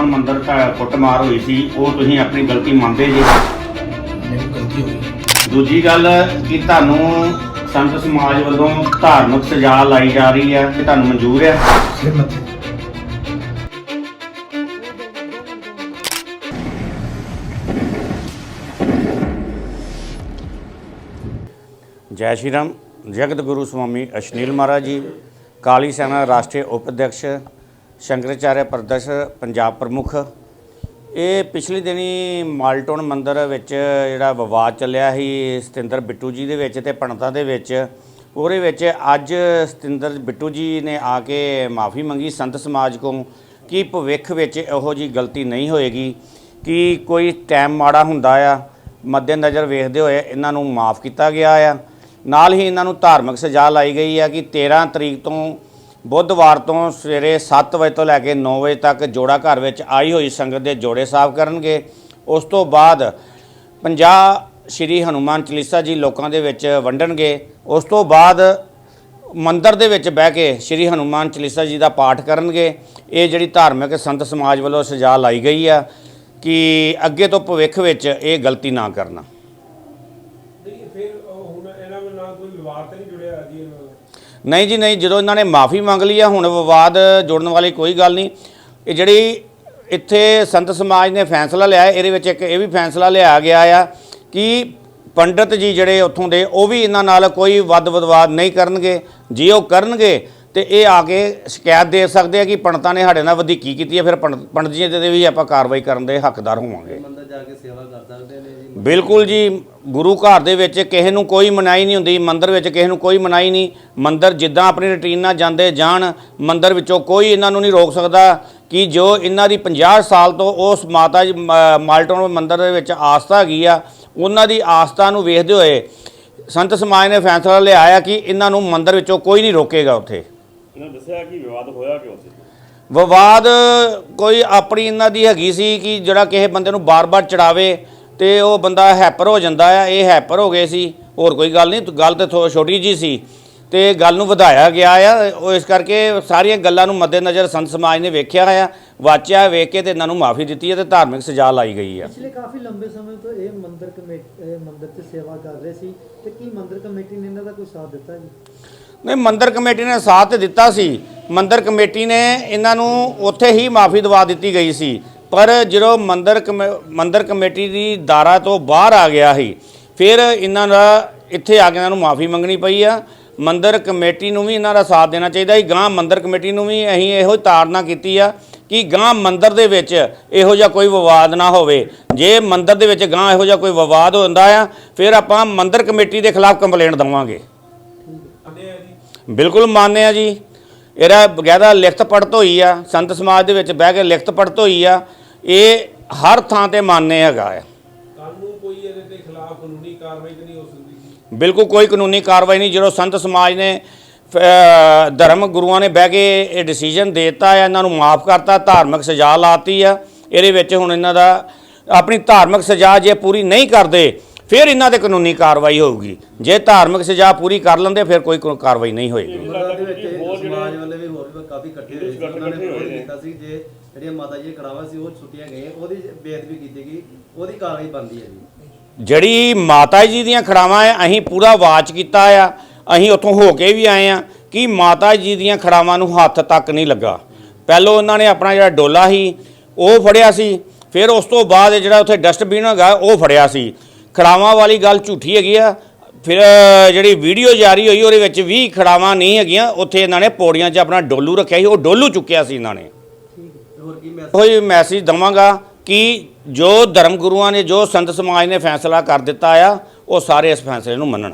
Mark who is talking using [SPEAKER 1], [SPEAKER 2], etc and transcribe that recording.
[SPEAKER 1] Malton ਮੰਦਿਰ ਦਾ ਕੁੱਟਮਾਰ ਹੋਈ ਸੀ ਉਹ ਤੁਸੀਂ ਆਪਣੀ ਗਲਤੀ ਮੰਨਦੇ ਜੀ?
[SPEAKER 2] ਮੇਰੀ ਗਲਤੀ ਹੋ ਗਈ
[SPEAKER 1] ਦੂਜੀ ਗੱਲ ਕਿ ਤੁਹਾਨੂੰ ਸੰਤ ਸਮਾਜ ਵੱਲੋਂ ਧਾਰਮਿਕ ਸਜ਼ਾ ਲਾਈ ਜਾ ਰਹੀ ਹੈ ਕਿ ਤੁਹਾਨੂੰ ਮਨਜ਼ੂਰ ਹੈ?
[SPEAKER 2] ਸਿਰ ਮੱਥੇ
[SPEAKER 1] ਜੈ ਸ਼੍ਰੀ ਰਾਮ। ਜਗਤ ਗੁਰੂ ਸਵਾਮੀ ਅਸ਼ਨੀਲ ਮਹਾਰਾਜ ਜੀ ਕਾਲੀ ਸੈਨਾ ਰਾਸ਼ਟਰੀ ਉਪ ਅਧਿਕਸ਼ ਸ਼ੰਕਰਾਚਾਰਿਆ ਪ੍ਰਦਰਸ਼ ਪੰਜਾਬ ਪ੍ਰਮੁੱਖ। ਇਹ ਪਿਛਲੇ ਦਿਨੀ ਮਾਲਟੋਨ ਮੰਦਿਰ ਵਿੱਚ ਜਿਹੜਾ ਵਿਵਾਦ ਚੱਲਿਆ ਸੀ ਸਤਿੰਦਰ ਬਿੱਟੂ ਜੀ ਦੇ ਵਿੱਚ ਤੇ ਪੰਡਤਾਂ ਦੇ ਵਿੱਚ, ਉਹਦੇ ਵਿੱਚ ਅੱਜ ਸਤਿੰਦਰ ਬਿੱਟੂ ਜੀ ਨੇ ਆ ਕੇ ਮਾਫੀ ਮੰਗੀ ਸੰਤ ਸਮਾਜ ਕੋਲ ਕਿ ਭਵਿੱਖ ਵਿੱਚ ਇਹੋ ਜੀ ਗਲਤੀ ਨਹੀਂ ਹੋਏਗੀ, ਕਿ ਕੋਈ ਟਾਈਮ ਮਾੜਾ ਹੁੰਦਾ ਆ, ਮੱਦੇਨਜ਼ਰ ਵੇਖਦੇ ਹੋਏ ਇਹਨਾਂ ਨੂੰ ਮਾਫ ਕੀਤਾ ਗਿਆ ਆ। ਨਾਲ ਹੀ ਇਹਨਾਂ ਨੂੰ ਧਾਰਮਿਕ ਸਜ਼ਾ ਲਾਈ ਗਈ ਆ ਕਿ 13 ਤਰੀਕ ਤੋਂ ਬੁੱਧਵਾਰ ਤੋਂ ਸਵੇਰੇ 7 ਵਜੇ ਤੋਂ ਲੈ ਕੇ 9 ਵਜੇ ਤੱਕ ਜੋੜਾ ਘਰ ਵਿੱਚ ਆਈ ਹੋਈ ਸੰਗਤ ਦੇ ਜੋੜੇ ਸਾਫ਼ ਕਰਨਗੇ। ਉਸ ਤੋਂ ਬਾਅਦ 50 ਸ਼੍ਰੀ ਹਨੂਮਾਨ ਚਾਲੀਸਾ ਜੀ ਲੋਕਾਂ ਦੇ ਵਿੱਚ ਵੰਡਣਗੇ। ਉਸ ਤੋਂ ਬਾਅਦ ਮੰਦਰ ਦੇ ਵਿੱਚ ਬਹਿ ਕੇ ਸ਼੍ਰੀ ਹਨੂਮਾਨ ਚਾਲੀਸਾ ਜੀ ਦਾ ਪਾਠ ਕਰਨਗੇ। ਇਹ ਜਿਹੜੀ ਧਾਰਮਿਕ ਸੰਤ ਸਮਾਜ ਵੱਲੋਂ ਸਜ਼ਾ ਲਾਈ ਗਈ ਆ ਕਿ ਅੱਗੇ ਤੋਂ ਭਵਿੱਖ ਵਿੱਚ ਇਹ ਗਲਤੀ ਨਾ ਕਰਨਾ।
[SPEAKER 3] ਨਹੀਂ ਜੀ,
[SPEAKER 1] ਨਹੀਂ, ਜਦੋਂ ਇਹਨਾਂ ਨੇ ਮਾਫੀ ਮੰਗ ਲਈ ਆ, ਹੁਣ ਵਿਵਾਦ ਜੋੜਨ ਵਾਲੀ ਕੋਈ ਗੱਲ ਨਹੀਂ। ਇਹ ਜਿਹੜੀ ਇੱਥੇ ਸੰਤ ਸਮਾਜ ਨੇ ਫੈਸਲਾ ਲਿਆ ਇਹਦੇ ਵਿੱਚ ਇੱਕ ਇਹ ਵੀ ਫੈਸਲਾ ਲਿਆ ਗਿਆ ਆ ਕਿ ਪੰਡਤ ਜੀ ਜਿਹੜੇ ਉੱਥੋਂ ਦੇ, ਉਹ ਵੀ ਇਹਨਾਂ ਨਾਲ ਕੋਈ ਵੱਧ ਵਿਵਾਦ ਨਹੀਂ ਕਰਨਗੇ। ਜੇ ਉਹ ਕਰਨਗੇ, ਤੇ ਇਹ ਆ ਕੇ ਸ਼ਿਕਾਇਤ ਦੇ ਸਕਦੇ ਆ ਕਿ ਪੰਡਤਾਂ ਨੇ ਸਾਡੇ ਨਾਲ ਵਧੀਕੀ ਕੀਤੀ ਹੈ ਫਿਰ ਪੰਡ- ਪੰਡਤ ਜੀ ਦੇ ਵੀ ਆਪਾਂ ਕਾਰਵਾਈ ਕਰਨ ਦੇ ਹੱਕਦਾਰ ਹੋਵਾਂਗੇ।
[SPEAKER 4] ਜਾ ਕੇ ਸੇਵਾ ਕਰ ਸਕਦੇ ਨੇ ਜੀ।
[SPEAKER 1] ਬਿਲਕੁਲ ਜੀ ਗੁਰੂ ਘਰ ਦੇ ਵਿੱਚ ਕਿਸੇ ਨੂੰ ਕੋਈ ਮਨਾਈ ਨਹੀਂ ਹੁੰਦੀ ਮੰਦਿਰ ਵਿੱਚ ਕਿਸੇ ਨੂੰ ਕੋਈ ਮਨਾਈ ਨਹੀਂ। ਮੰਦਿਰ ਜਿੱਦਾਂ ਆਪਣੀ ਰੁਟੀਨ ਨਾਲ ਜਾਂਦੇ ਜਾਣ ਮੰਦਿਰ ਵਿੱਚੋਂ ਕੋਈ ਇਹਨਾਂ ਨੂੰ ਨਹੀਂ ਰੋਕ ਸਕਦਾ ਕਿ ਜੋ ਇਹਨਾਂ ਦੀ 50 ਸਾਲ ਤੋਂ ਉਸ ਮਾਤਾ ਜੀ ਮ- ਮਾਲਟਨ ਮੰਦਿਰ ਦੇ ਵਿੱਚ ਆਸਥਾ ਹੈਗੀ ਆ ਉਹਨਾਂ ਦੀ ਆਸਥਾ ਨੂੰ ਵੇਖਦੇ ਹੋਏ ਸੰਤ ਸਮਾਜ ਨੇ ਫੈਸਲਾ ਲਿਆ ਆ ਕਿ ਇਹਨਾਂ ਨੂੰ ਮੰਦਿਰ ਵਿੱਚੋਂ ਕੋਈ ਨਹੀਂ ਰੋਕੇਗਾ ਉੱਥੇ।
[SPEAKER 5] ਇਹਨਾਂ ਦੱਸਿਆ ਕਿ ਵਿਵਾਦ ਹੋਇਆ ਕਿਉਂ ਸੀ?
[SPEAKER 1] ਵਿਵਾਦ ਕੋਈ ਆਪਣੀ ਇਹਨਾਂ ਦੀ ਹੈਗੀ ਸੀ ਕਿ ਜਿਹੜਾ ਕਿਸੇ ਬੰਦੇ ਨੂੰ ਬਾਰ-ਬਾਰ ਚੜਾਵੇ ਤੇ ਉਹ ਬੰਦਾ ਹੈਪਰ ਹੋ ਜਾਂਦਾ ਆ ਇਹ ਹੈਪਰ ਹੋ ਗਏ ਸੀ। ਹੋਰ ਕੋਈ ਗੱਲ ਨਹੀਂ ਗੱਲ ਤੇ ਥੋ ਛੋਟੀ ਜੀ ਸੀ। ਤੇ ਗੱਲ ਨੂੰ ਵਧਾਇਆ ਗਿਆ ਆ ਉਹ ਇਸ ਕਰਕੇ ਸਾਰੀਆਂ ਗੱਲਾਂ ਨੂੰ ਮੱਦੇਨਜ਼ਰ ਸੰਤ ਸਮਾਜ ਨੇ ਵੇਖਿਆ ਆ ਵਾਚਿਆ ਵੇਖ ਕੇ ਤੇ ਇਹਨਾਂ ਨੂੰ ਮਾਫੀ ਦਿੱਤੀ ਹੈ ਤੇ ਧਾਰਮਿਕ ਸਜ਼ਾ ਲਾਈ ਗਈ ਆ।
[SPEAKER 6] ਪਿਛਲੇ ਕਾਫੀ ਲੰਬੇ ਸਮੇਂ ਤੋਂ ਇਹ ਮੰਦਿਰ ਕਮੇਟੀ ਮੰਦਿਰ 'ਚ ਸੇਵਾ ਕਰ ਰਹੇ ਸੀ। ਤੇ ਕੀ ਮੰਦਿਰ ਕਮੇਟੀ ਨੇ ਇਹਨਾਂ ਦਾ ਕੋਈ ਸਾਥ ਦਿੱਤਾ ਜੀ?
[SPEAKER 1] ਨਹੀਂ ਮੰਦਿਰ ਕਮੇਟੀ ਨੇ ਸਾਥ ਤੇ ਦਿੱਤਾ ਸੀ। ਮੰਦਿਰ ਕਮੇਟੀ ਨੇ ਇਹਨਾਂ ਨੂੰ ਉੱਥੇ ਹੀ ਮਾਫੀ ਦਵਾ ਦਿੱਤੀ ਗਈ ਸੀ। ਪਰ ਜਦੋਂ ਮੰਦਿਰ ਮੰਦਿਰ ਕਮੇਟੀ ਦੀ ਦਾਰਾ ਤੋਂ ਬਾਹਰ ਆ ਗਿਆ ਸੀ ਫਿਰ ਇਹਨਾਂ ਦਾ ਇੱਥੇ ਆ ਕੇ ਇਹਨਾਂ ਨੂੰ ਮਾਫੀ ਮੰਗਣੀ ਪਈ ਆ। ਮੰਦਿਰ ਕਮੇਟੀ ਨੂੰ ਵੀ ਇਹਨਾਂ ਦਾ ਸਾਥ ਦੇਣਾ ਚਾਹੀਦਾ ਸੀ। ਗਾਂ ਮੰਦਿਰ ਕਮੇਟੀ ਨੂੰ ਵੀ ਅਸੀਂ ਇਹੋ ਤਾੜਨਾ ਕੀਤੀ ਆ ਕਿ ਗਾਂ ਮੰਦਿਰ ਦੇ ਵਿੱਚ ਇਹੋ ਜਿਹਾ ਕੋਈ ਵਿਵਾਦ ਨਾ ਹੋਵੇ। ਜੇ ਮੰਦਿਰ ਦੇ ਵਿੱਚ ਗਾਂ ਇਹੋ ਜਿਹਾ ਕੋਈ ਵਿਵਾਦ ਹੁੰਦਾ ਆ ਫਿਰ ਆਪਾਂ ਮੰਦਿਰ ਕਮੇਟੀ ਦੇ ਖਿਲਾਫ ਕੰਪਲੇਂਟ ਦਵਾਂਗੇ। ਬਿਲਕੁਲ ਮੰਨਦੇ ਆ ਜੀ। ਇਹਦਾ ਬਗੈਰਾ ਲਿਖਤ ਪੜਤ ਹੋਈ ਆ ਸੰਤ ਸਮਾਜ ਦੇ ਵਿੱਚ ਬਹਿ ਕੇ ਲਿਖਤ ਪੜਤ ਹੋਈ ਆ ਇਹ ਹਰ ਥਾਂ ਤੇ ਮੰਨਦੇ ਹੈਗਾ ਆ।
[SPEAKER 3] ਕੱਲ ਨੂੰ ਕੋਈ ਇਹਦੇ ਤੇ ਖਿਲਾਫ ਕਾਨੂੰਨੀ ਕਾਰਵਾਈ ਤਾਂ ਨਹੀਂ ਹੋ ਸਕਦੀ ਜੀ।
[SPEAKER 1] ਬਿਲਕੁਲ ਕੋਈ ਕਾਨੂੰਨੀ ਕਾਰਵਾਈ ਨਹੀਂ ਜਦੋਂ ਸੰਤ ਸਮਾਜ ਨੇ ਧਰਮ ਗੁਰੂਆਂ ਨੇ ਬਹਿ ਕੇ ਇਹ ਡਿਸੀਜਨ ਦਿੱਤਾ ਆ ਇਹਨਾਂ ਨੂੰ ਮਾਫ ਕਰਤਾ ਧਾਰਮਿਕ ਸਜ਼ਾ ਲਾਤੀ ਆ ਇਹਦੇ ਵਿੱਚ ਹੁਣ ਇਹਨਾਂ ਦਾ ਆਪਣੀ ਧਾਰਮਿਕ ਸਜ਼ਾ ਜੇ ਪੂਰੀ ਨਹੀਂ ਕਰਦੇ ਫਿਰ ਇਹਨਾਂ ਤੇ ਕਾਨੂੰਨੀ ਕਾਰਵਾਈ ਹੋਊਗੀ। ਜੇ ਧਾਰਮਿਕ ਸਜ਼ਾ ਪੂਰੀ ਕਰ ਲੈਂਦੇ ਫਿਰ ਕੋਈ ਕਾਰਵਾਈ ਨਹੀਂ ਹੋਏਗੀ।
[SPEAKER 4] ਦੇ ਵਿੱਚ
[SPEAKER 5] ਜਿਹੜੇ-
[SPEAKER 4] ਸਮਾਜ ਵਾਲੇ ਵੀ ਹੋਰ ਵੀ ਕਾਫੀ ਇਕੱਠੇ ਹੋਏ ਸੀ।
[SPEAKER 5] ਇਕੱਠੇ
[SPEAKER 4] ਉਹਨਾਂ ਨੇ
[SPEAKER 5] ਹੋਏ
[SPEAKER 4] ਵਿਰੋਧ
[SPEAKER 5] ਨੇ।
[SPEAKER 4] ਕੀਤਾ ਸੀ ਜੇ ਜਿਹੜੀਆਂ ਮਾਤਾ ਜੀ ਦੇ ਕੜਾਵਾ ਸੀ ਉਹ ਛੁੱਟੀਆਂ ਗਈਆਂ ਉਹਦੀ ਬੇਅਦਬੀ ਕੀਤੀ ਗਈ ਉਹਦੀ ਕਾਰਵਾਈ ਬਣਦੀ ਹੈ ਜੀ।
[SPEAKER 1] ਜਿਹੜੀ ਮਾਤਾ ਜੀ ਦੀਆਂ ਖੜਾਵਾਂ ਆ ਅਸੀਂ ਪੂਰਾ ਵਾਚ ਕੀਤਾ ਆ ਅਸੀਂ ਉੱਥੋਂ ਹੋ ਕੇ ਵੀ ਆਏ ਆ ਕਿ ਮਾਤਾ ਜੀ ਦੀਆਂ ਖੜਾਵਾਂ ਨੂੰ ਹੱਥ ਤੱਕ ਨਹੀਂ ਲੱਗਾ। ਪਹਿਲੋਂ ਉਹਨਾਂ ਨੇ ਆਪਣਾ ਜਿਹੜਾ ਡੋਲਾ ਸੀ ਉਹ ਫੜਿਆ ਸੀ ਫਿਰ ਉਸ ਤੋਂ ਬਾਅਦ ਜਿਹੜਾ ਉੱਥੇ ਡਸਟਬਿਨ ਹੈਗਾ ਉਹ ਫੜਿਆ ਸੀ। ਖੜਾਵਾਂ ਵਾਲੀ ਗੱਲ ਝੂਠੀ ਹੈਗੀ ਆ। ਫਿਰ ਜਿਹੜੀ ਵੀਡੀਓ ਜਾਰੀ ਹੋਈ, ਉਹਦੇ ਵਿੱਚ ਵੀ ਖੜਾਵਾਂ ਨਹੀਂ ਹੈਗੀਆਂ। ਉੱਥੇ ਇਹਨਾਂ ਨੇ ਪੌੜੀਆਂ 'ਚ ਆਪਣਾ ਡੋਲੂ ਰੱਖਿਆ ਸੀ। ਉਹ ਡੋਲੂ ਚੁੱਕਿਆ ਸੀ ਇਹਨਾਂ ਨੇ।
[SPEAKER 4] ਤੇ ਹੋਰ ਮੈਸੇਜ
[SPEAKER 1] ਕੋਈ ਮੈਸੇਜ ਦਵਾਂਗਾ ਕਿ ਜੋ ਧਰਮ ਗੁਰੂਆਂ ਨੇ, ਜੋ ਸੰਤ ਸਮਾਜ ਨੇ ਫੈਸਲਾ ਕਰ ਦਿੱਤਾ ਆ, ਉਹ ਸਾਰੇ ਇਸ ਫੈਸਲੇ ਨੂੰ ਮੰਨਣ।